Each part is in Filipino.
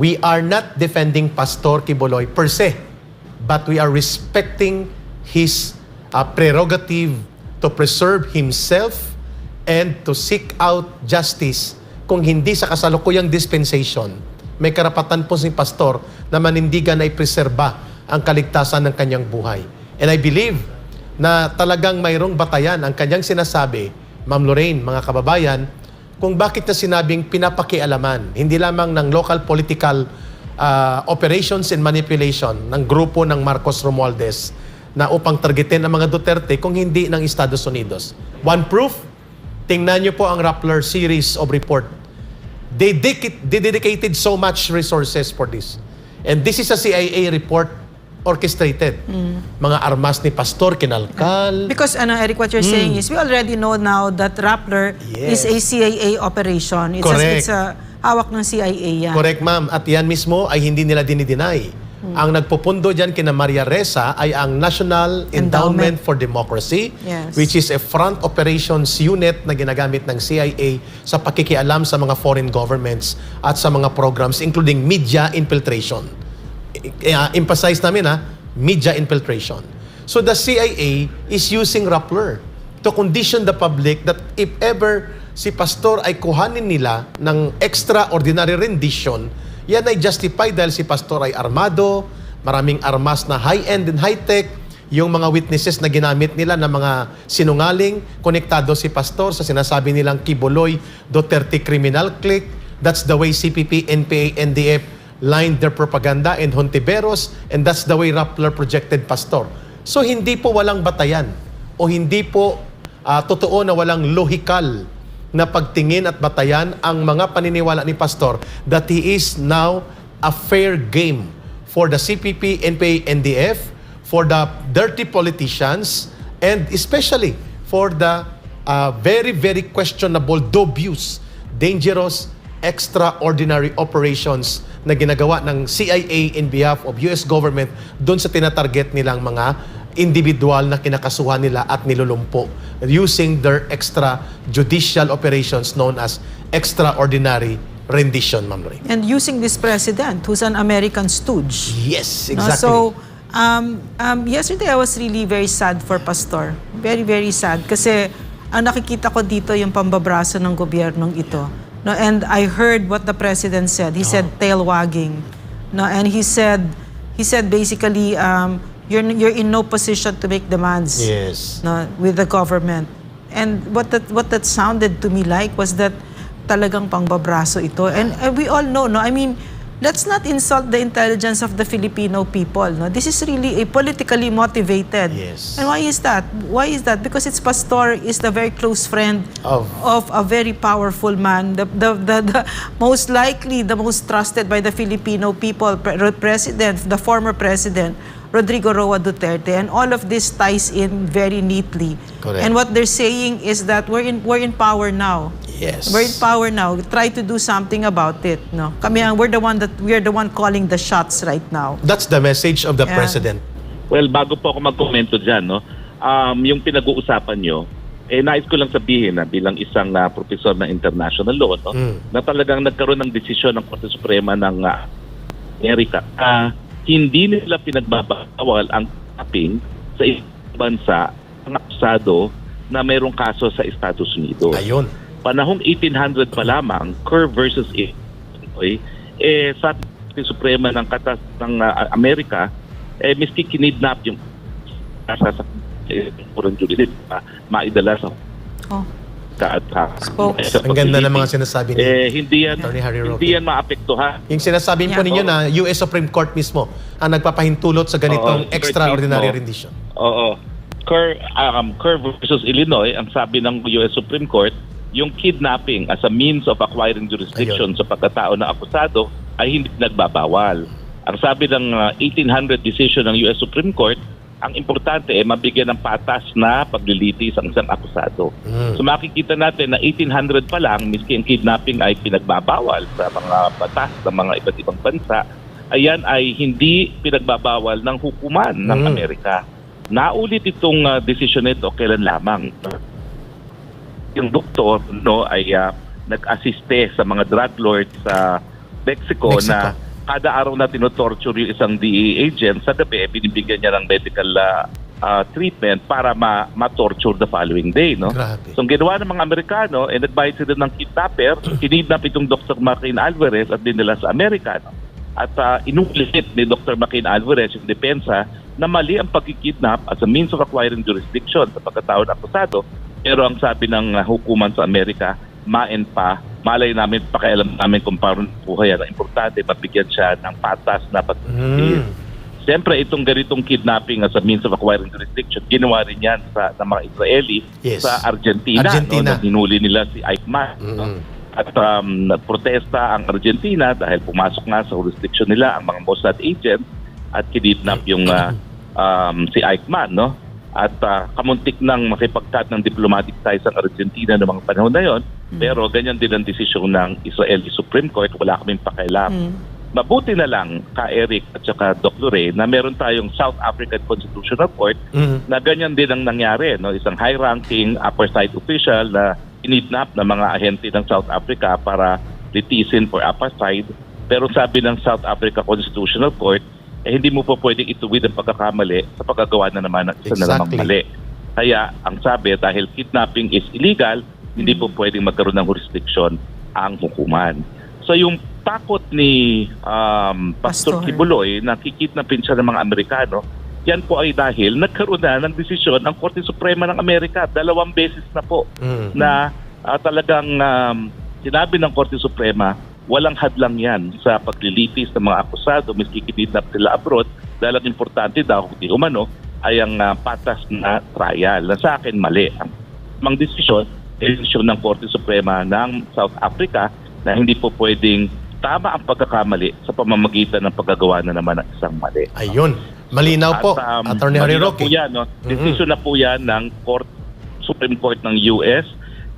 we are not defending Pastor Kiboloy per se, but we are respecting his uh, prerogative to preserve himself and to seek out justice kung hindi sa kasalukuyang dispensation, may karapatan po si pastor na manindigan ay preserba ang kaligtasan ng kanyang buhay. And I believe na talagang mayroong batayan ang kanyang sinasabi, Ma'am Lorraine, mga kababayan, kung bakit na sinabing pinapakialaman, hindi lamang ng local political uh, operations and manipulation ng grupo ng Marcos Romualdez na upang targetin ang mga Duterte kung hindi ng Estados Unidos. One proof, tingnan niyo po ang Rappler series of report. They, dedic- they dedicated so much resources for this. And this is a CIA report orchestrated. Mga armas ni Pastor, kinalkal. Because ano, Eric, what you're saying is we already know now that Rappler Yes. is a CIA operation. It's Correct. A, it's a hawak ng CIA yan. Correct, ma'am. At yan mismo ay hindi nila dinideny. Ang nagpupundo dyan kina Maria Reza ay ang National Endowment, Endowment. for Democracy, Yes. which is a front operations unit na ginagamit ng CIA sa pakikialam sa mga foreign governments at sa mga programs including media infiltration. Uh, emphasize namin ha, media infiltration. So the CIA is using Rappler to condition the public that if ever si pastor ay kuhanin nila ng extraordinary rendition, yan ay justified dahil si pastor ay armado, maraming armas na high-end and high-tech, yung mga witnesses na ginamit nila na mga sinungaling, konektado si pastor sa sinasabi nilang Kibuloy Duterte criminal clique. That's the way CPP, NPA, NDF lined their propaganda and Hontiveros and that's the way Rappler projected pastor. So hindi po walang batayan o hindi po ah, totoo na walang lohikal na pagtingin at batayan ang mga paniniwala ni pastor that he is now a fair game for the CPP, NPA, NDF, for the dirty politicians, and especially for the uh, very, very questionable, dubious, dangerous, extraordinary operations na ginagawa ng CIA in behalf of US government doon sa tinatarget nilang mga individual na kinakasuhan nila at nilulumpo using their extrajudicial operations known as extraordinary rendition, Ma'am Lorraine. And using this president, who's an American stooge. Yes, No? exactly. So, um, um, yesterday I was really very sad for Pastor. Very, very sad. Kasi ang nakikita ko dito yung pambabraso ng gobyernong ito. No, and I heard what the president said. He said tail wagging. No, and he said he said basically um, you're you're in no position to make demands yes. no, with the government. And what that what that sounded to me like was that talagang pangbabraso ito. And, and we all know, no? I mean, let's not insult the intelligence of the Filipino people, no? This is really a politically motivated. Yes. And why is that? Why is that? Because its pastor is the very close friend Of- of a very powerful man, the, the, the, the most likely the most trusted by the Filipino people, pre- president, the former president, Rodrigo Roa Duterte, and all of this ties in very neatly. Correct. And what they're saying is that we're in we're in power now. Yes. We're in power now. Try to do something about it. No, kami ang we're the one that we're the one calling the shots right now. That's the message of the Yeah. president. Well, bago po ako magkomento dyan, no, um, yung pinag-uusapan nyo, eh, nais ko lang sabihin na bilang isang uh, professor ng international law, no, Mm. na talagang nagkaroon ng desisyon ng Korte Suprema ng uh, Amerika. Ah, hindi nila pinagbabawal ang tapping sa isang bansa ang akusado na mayroong kaso sa Estados Unidos Ayun. Panahong 1800 pa lamang, Kerr versus Illinois, eh, sa Korte Suprema ng katas ng ah, Amerika, eh, miski kinidnap yung nasa sa eh, foreign jurisdiction, ma- maidala sa Oh, ka at ha, Spokes. sa Ang ganda ng mga sinasabi niya. Eh, hindi yan, Attorney Harry Roque. hindi yan maapektuhan. Yung sinasabi po Yeah. ninyo na US Supreme Court mismo ang nagpapahintulot sa ganitong Oo, extraordinary mismo. rendition. Oo. Kerr, um, Kerr versus Illinois, ang sabi ng US Supreme Court, yung kidnapping as a means of acquiring jurisdiction sa pagkatao ng akusado ay hindi nagbabawal. Ang sabi ng uh, 1800 decision ng US Supreme Court, ang importante ay mabigyan ng patas na paglilitis ang isang akusado. Mm. So makikita natin na 1800 pa lang, miski ang kidnapping ay pinagbabawal sa mga batas ng mga iba't ibang bansa, ayan ay hindi pinagbabawal ng hukuman ng Mm. Amerika. Naulit itong uh, desisyon nito kailan lamang. Yung doktor no ay uh, nag-assiste sa mga drug lords sa Mexico, Mexico. na kada araw na tinotorture yung isang DEA agent, sa gabi, eh, binibigyan niya ng medical ah, ah, treatment para ma- ma-torture the following day. No? Grabe. So, ang ginawa ng mga Amerikano, eh, nag-buy sila ng kidnapper, kinidnap itong Dr. Martin Alvarez at dinala sa Amerika. no? At uh, inulit ni Dr. Martin Alvarez yung depensa na mali ang pagkikidnap as a means of acquiring jurisdiction sa pagkatao ng akusado. Pero ang sabi ng uh, hukuman sa Amerika, main pa, malay namin, pakialam namin kung paano buhay yan. Ang importante, mabigyan siya ng patas na pagkikidnap. Mm. Siyempre, itong ganitong kidnapping as a means of acquiring jurisdiction, ginawa rin yan sa, ng mga Israeli Yes. sa Argentina. Argentina. No, nung hinuli nila si Eichmann. no? Mm. At um, nagprotesta ang Argentina dahil pumasok nga sa jurisdiction nila ang mga Mossad agents at kidnap yung uh, um, si Eichmann. No? At uh, kamuntik nang makipagkat ng diplomatic ties ang Argentina noong mga panahon na yon. Pero ganyan din ang desisyon ng Israeli Supreme Court. Wala kaming pakialam. Mm. Mabuti na lang ka Eric at saka Dr. Ray na meron tayong South African Constitutional Court Mm. na ganyan din ang nangyari. No? Isang high-ranking upper side official na inidnap ng mga ahente ng South Africa para litisin for apartheid. Pero sabi ng South Africa Constitutional Court, eh, hindi mo po pwedeng ituwid ang pagkakamali sa pagkagawa na naman ng isa na namang Exactly. mali. Kaya ang sabi, dahil kidnapping is illegal, hindi po pwedeng magkaroon ng jurisdiction ang hukuman. So yung takot ni um, Pastor Pastor. Kibuloy na kikidnapin siya ng mga Amerikano, yan po ay dahil nagkaroon na ng desisyon ang Korte Suprema ng Amerika. Dalawang beses na po Mm. na ah, talagang um, sinabi ng Korte Suprema, walang hadlang yan sa paglilitis ng mga akusado, miski kinidnap sila abroad, dahil ang importante daw, kung di umano, ay ang ah, patas na trial. Na sa akin, mali. Ang mang desisyon, desisyon ng Korte Suprema ng South Africa na hindi po pwedeng tama ang pagkakamali sa pamamagitan ng paggagawa na naman ng isang mali. Ayun. Malinaw po, At, um, Attorney Harry Roque. po yan, no? Decision na po yan ng Court, Supreme Court ng US,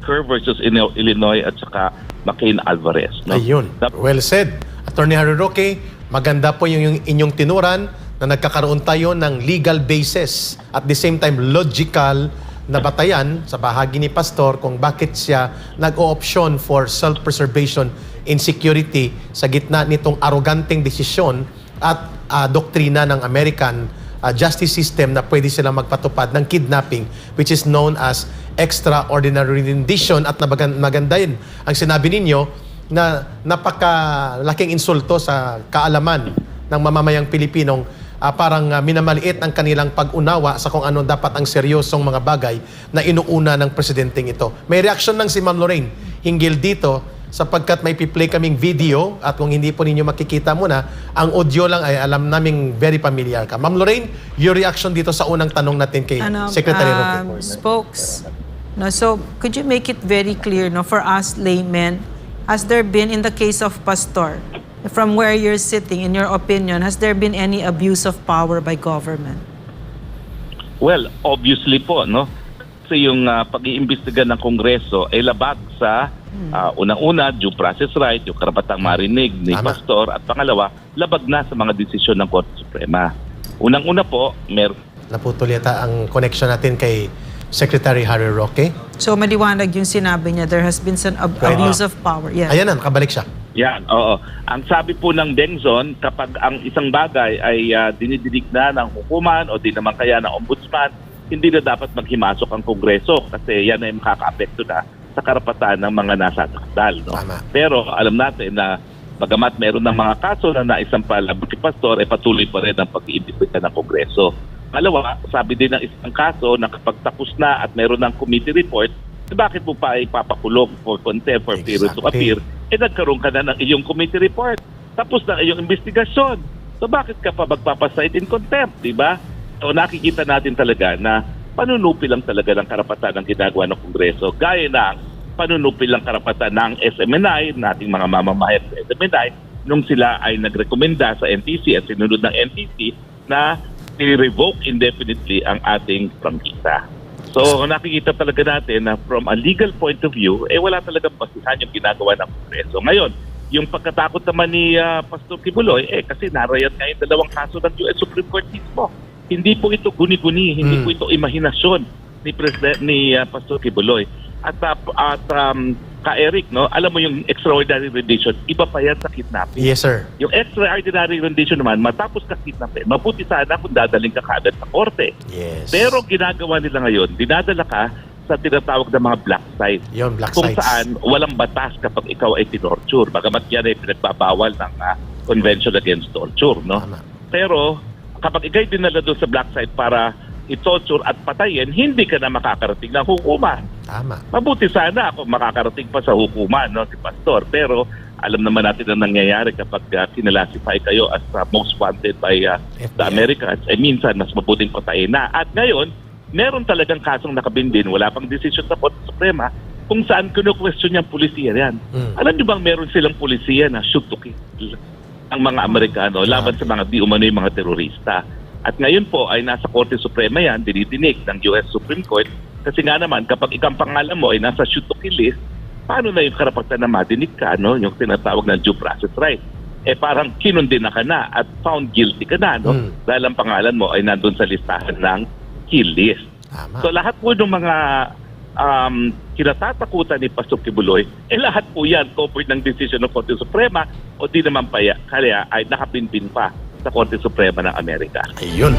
Kerr versus Ino- Illinois at saka McCain Alvarez. No? Ayun. Well said. Attorney Harry Roque, maganda po yung, yung inyong tinuran na nagkakaroon tayo ng legal basis at the same time logical na batayan sa bahagi ni Pastor kung bakit siya nag-o-option for self-preservation in security sa gitna nitong aroganteng desisyon at ah, doktrina ng American ah, justice system na pwede silang magpatupad ng kidnapping which is known as extraordinary rendition at maganda yun ang sinabi ninyo na napakalaking insulto sa kaalaman ng mamamayang Pilipinong ah, parang ah, minamaliit ang kanilang pag-unawa sa kung ano dapat ang seryosong mga bagay na inuuna ng presidenteng ito. May reaction ng si Ma'am Lorraine hinggil dito sapagkat may piplay kaming video at kung hindi po ninyo makikita muna, ang audio lang ay alam naming very familiar ka. Ma'am Lorraine, your reaction dito sa unang tanong natin kay ano, Secretary Roque. um, spokes. No, so could you make it very clear no for us laymen has there been in the case of pastor from where you're sitting in your opinion has there been any abuse of power by government? Well, obviously po, no? Kasi yung ah, pag-iimbestiga ng Kongreso ay labag sa ah, unang-una, due process right, yung karapatang marinig ni Tama. Pastor, at pangalawa, labag na sa mga desisyon ng Korte Suprema. Unang-una po, mer Naputol yata ang connection natin kay Secretary Harry Roque. So maliwanag yung sinabi niya there has been some ab- Right. abuse of power. Yeah. Ayan na, nakabalik siya. Yan, oo. Ang sabi po ng Bengzon, kapag ang isang bagay ay uh, dinidinig na ng hukuman o di naman kaya ng ombudsman, hindi na dapat maghimasok ang Kongreso kasi yan ay makaka-apekto na sa karapatan ng mga nasa takdal. No? Tama. Pero alam natin na bagamat meron ng mga kaso na naisampal ang si Pastor, ay patuloy pa rin ang pag-iimbestiga ng Kongreso. Pangalawa, sabi din ng isang kaso na kapag tapos na at meron ng committee report, eh, bakit mo pa ipapakulong for contempt for failure to Exactly. appear? Eh nagkaroon ka na ng iyong committee report. Tapos na iyong investigasyon. So bakit ka pa magpapasight in contempt, di ba? So nakikita natin talaga na panunupi lang talaga ng karapatan ng ginagawa ng Kongreso. Gaya ng panunupi lang karapatan ng SMNI, nating mga mamamayan sa SMNI, nung sila ay nagrekomenda sa NTC at sinunod ng NTC na i-revoke indefinitely ang ating prangkisa. So nakikita talaga natin na from a legal point of view, eh wala talagang basihan yung ginagawa ng Kongreso. Ngayon, yung pagkatakot naman ni ah, Pastor Kibuloy, eh kasi narayat nga yung dalawang kaso ng US Supreme Court mismo. Hindi po ito guni-guni, hindi Mm. po ito imahinasyon ni President ni ah, Pastor Kibuloy. At, at um, ka Eric, no? Alam mo yung extraordinary rendition, iba pa yan sa kidnapping. Yes, sir. Yung extraordinary rendition naman, matapos ka kidnapin, mabuti sana kung dadaling ka kagad sa korte. Yes. Pero ginagawa nila ngayon, dinadala ka sa tinatawag na mga black sites. Yon, black kung sites. saan walang batas kapag ikaw ay tinorture. Bagamat yan ay pinagbabawal ng ah, Convention Against Torture. No? Tama. Pero kapag ikay dinala doon sa black site para i-torture at patayin, hindi ka na makakarating ng hukuman. Tama. Mabuti sana ako makakarating pa sa hukuman, no, si Pastor. Pero alam naman natin ang nangyayari kapag uh, kinalasify kayo as uh, most wanted by uh, the. Americans, eh minsan mas mabuting patayin na. At ngayon, meron talagang kasong nakabindin, wala pang decision sa Korte Suprema, kung saan kinu-question yung polisiya yan. Mm. Alam niyo bang meron silang polisiya na shoot to kill ang mga Amerikano laban sa mga di umano'y mga terorista. At ngayon po ay nasa Korte Suprema yan, dinidinig ng US Supreme Court. Kasi nga naman, kapag ikang pangalan mo ay nasa shoot to kill list, paano na yung karapatan na madinig ka, no? yung tinatawag ng due process right? Eh parang kinundina ka na at found guilty ka na, no? Hmm. Dahil ang pangalan mo ay nandun sa listahan ng kill list. Tama. So lahat po ng mga um, kinatatakutan ni Pastor Kibuloy, eh lahat po yan covered ng decision ng Korte Suprema o di naman pa ya- kaya ay nakapinpin pa sa Korte Suprema ng Amerika. Ayun.